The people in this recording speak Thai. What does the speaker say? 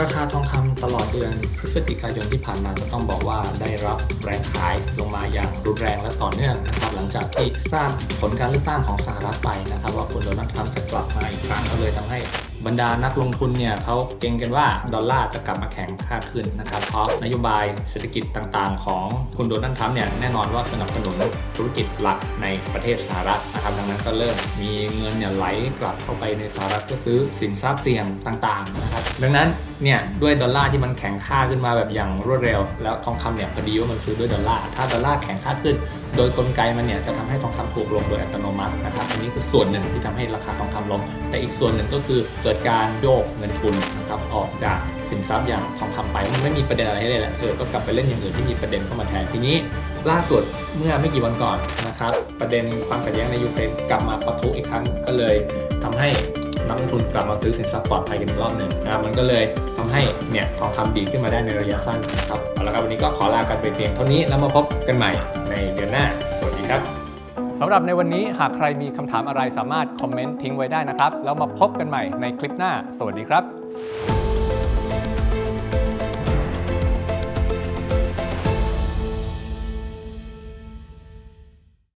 ราคาทองคำตลอดเดือนพฤศจิกายนที่ผ่านมาก็ต้องบอกว่าได้รับแรงขายลงมาอย่างรุนแรงและต่อเนื่องนะครับหลังจากที่ทราบผลการเลือกตั้งของสหรัฐไปนะครับว่าคุณโดนัลด์ทรัมป์จะกลับมาอีกครั้งก็เลยทำให้บรรดานักลงทุนเนี่ยเขาเก่งกันว่าดอลลาร์จะกลับมาแข็งค่าขึ้นนะครับเพราะนโยบายเศรษฐกิจต่างๆ ของคุณโดนัลด์ทรัมป์เนี่ยแน่นอนว่าสนับสนุนธุรกิจหลักในประเทศสหรัฐนะครับดังนั้นก็เริ่มมีเงินเนี่ยไหลกลับเข้าไปในสหรัฐเพื่อซื้อสินทรัพย์เสี่ยงต่างๆนะครับดังนั้นเนี่ยด้วยดอลลาร์ที่มันแข็งค่าขึ้นมาแบบอย่างรวดเร็ว แล้วทองคำเนี่ยพอดีว่ามันซื้อด้วยดอลลาร์ถ้าดอลลาร์แข็งค่าขึ้น โดยกลไกมันเนี่ยจะทำให้ทองคำถูกลงโดยอัตโนมัตินะครับอันนี้คือส่วนหนึ่งที่ทำให้ราคาทองคำลง แต่อีกส่วนหนึ่งก็คือเกิดการโยกเงินทุนนะครับออกจากสินทรัพย์อย่างทองคำไปมันไม่มีประเด็นอะไรเลยแหละเออก็กลับไปเล่นอย่างอื่นที่มีประเด็นเข้ามาแทนทีนี้ล่าสุดเมื่อไม่กี่วันก่อนนะครับประเด็นความขัดแย้งในยูเครนกลับมาปะทุอีกครั้งก็เลยทำให้นักลงทุนกลับมาซื้อสินทรัพย์ปลอดภัยกันอีกรอบหนึ่งนะมันก็เลย ทำให้เนี่ยทองคำดีขึ้นมาได้ในระยะสั้นนะครับเอาละครับวันนี้ก็ขอลากันไปเพียงเท่านี้แล้วมาพบกันใหม่ในเดือนหน้า สวัสดีครับสำหรับในวันนี้หากใครมีคำถามอะไรสามารถคอมเมนต์ทิ้งไว้ได้นะครับ แล้วมาพบกันใหม่ในคลิปหน้า สวัสดีครับ